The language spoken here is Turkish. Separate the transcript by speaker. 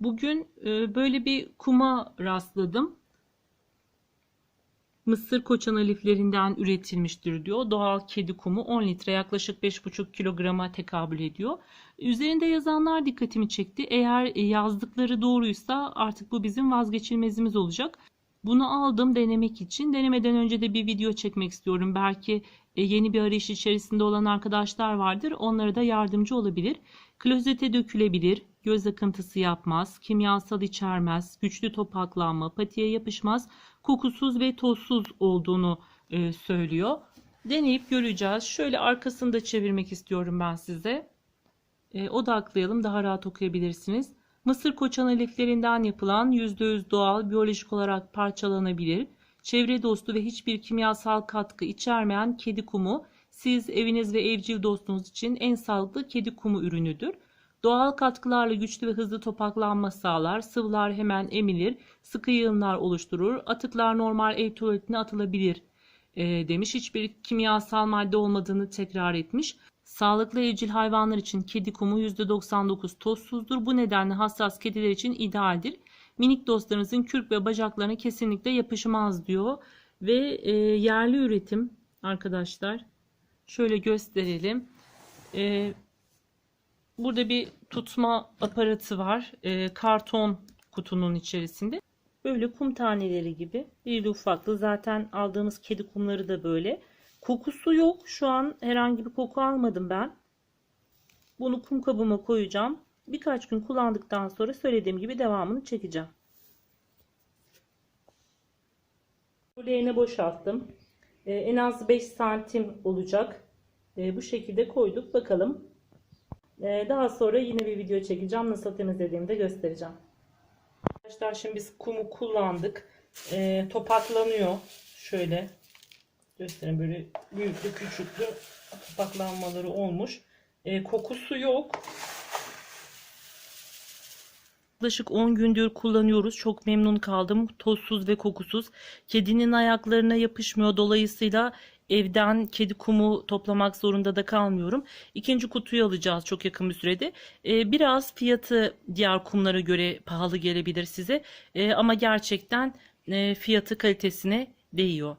Speaker 1: Bugün e, böyle bir kuma rastladım. Mısır koçan liflerinden üretilmiştir diyor. Doğal kedi kumu 10 litre yaklaşık 5,5 kilograma tekabül ediyor. Üzerinde yazanlar dikkatimi çekti. Eğer yazdıkları doğruysa artık bu bizim vazgeçilmezimiz olacak. Bunu aldım denemek için. Denemeden önce de bir video çekmek istiyorum. Belki e, yeni bir arayış içerisinde olan arkadaşlar vardır. Onlara da yardımcı olabilir. Klozete dökülebilir. Göz akıntısı yapmaz. Kimyasal içermez. Güçlü topaklanma. Patiye yapışmaz. Kokusuz ve tozsuz olduğunu e, söylüyor. Deneyip göreceğiz. Şöyle arkasını da çevirmek istiyorum ben size. E, odaklayalım. Daha rahat okuyabilirsiniz. Mısır koçanı liflerinden yapılan %100 doğal, biyolojik olarak parçalanabilir, çevre dostu ve hiçbir kimyasal katkı içermeyen kedi kumu siz, eviniz ve evcil dostunuz için en sağlıklı kedi kumu ürünüdür. Doğal katkılarla güçlü ve hızlı topaklanma sağlar, sıvılar hemen emilir, sıkı yığınlar oluşturur, atıklar normal ev tuvaletine atılabilir e, demiş. Hiçbir kimyasal madde olmadığını tekrar etmiş. Sağlıklı evcil hayvanlar için kedi kumu %99 tozsuzdur. Bu nedenle hassas kediler için idealdir. Minik dostlarınızın kürk ve bacaklarına kesinlikle yapışmaz diyor. Ve e, yerli üretim arkadaşlar. Şöyle gösterelim. E, burada bir tutma aparatı var. E, karton kutunun içerisinde. Böyle kum taneleri gibi. İrili ufaklı. Zaten aldığımız kedi kumları da böyle. Kokusu yok. Şu an herhangi bir koku almadım ben. Bunu kum kabıma koyacağım. Birkaç gün kullandıktan sonra söylediğim gibi devamını çekeceğim. Leğene boşalttım. Ee, en az 5 santim olacak. Ee, bu şekilde koyduk. Bakalım. Ee, daha sonra yine bir video çekeceğim. Nasıl temizlediğimi de göstereceğim. Arkadaşlar şimdi biz kumu kullandık. Ee, topaklanıyor. Şöyle göstereyim böyle büyüklü küçüklü topaklanmaları olmuş. E, kokusu yok. Yaklaşık 10 gündür kullanıyoruz. Çok memnun kaldım. Tozsuz ve kokusuz. Kedinin ayaklarına yapışmıyor. Dolayısıyla evden kedi kumu toplamak zorunda da kalmıyorum. İkinci kutuyu alacağız çok yakın bir sürede. E, biraz fiyatı diğer kumlara göre pahalı gelebilir size. E, ama gerçekten e, fiyatı kalitesine değiyor.